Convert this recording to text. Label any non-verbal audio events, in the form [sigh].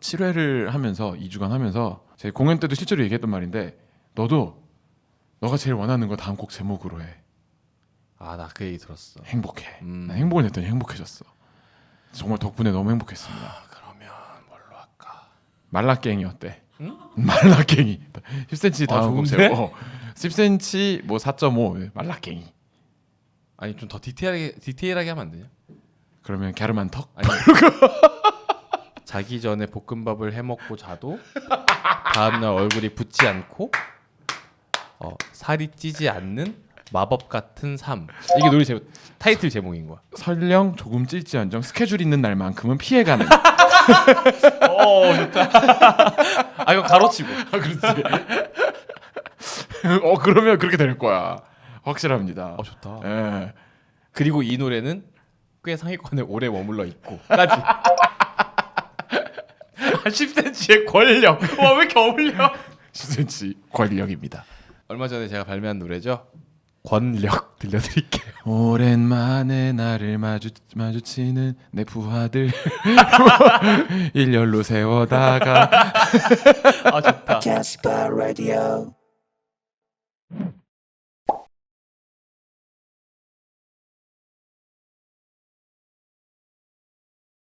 7회를 하면서 2주간 하면서 제 공연 때도 실제로 얘기했던 말인데 너도 너가 제일 원하는 거 다음 곡 제목으로 해. 아 나 그 얘기 들었어. 행복해. 음. 난 행복을 냈더니 행복해졌어. 정말 덕분에 너무 행복했습니다. 아, 그러면 뭘로 할까? 말라깽이 어때? 응? [laughs] 말라깽이 10cm 아, 다음 곡 좋은데? 제목. 어. 10cm 뭐 4.5 말라깽이. 아니 좀 더 디테일하게 디테일하게 하면 안 되냐? 그러면 갸름한 턱? 아니 [laughs] 자기 전에 볶음밥을 해 먹고 자도 다음 날 얼굴이 붓지 않고 어, 살이 찌지 않는 마법 같은 삶. 이게 노래 제목 타이틀 제목인 거야. 설령 조금 찔지언정 스케줄 있는 날만큼은 피해가는. 어 좋다. 아 이거 가로치고. [laughs] 그렇지. 어 그러면 그렇게 될 거야. 확실합니다. 어 좋다. 예. 그리고 이 노래는 꽤 상위권에 오래 머물러 있고까지. 10cm의 권력. 와 왜 이렇게 어울려? 10cm 권력입니다. 얼마 전에 제가 발매한 노래죠. 권력 들려드릴게요. 오랜만에 나를 마주 마주치는 내 부하들 [laughs] 일렬로 세워다가 아 좋다. Casper Radio.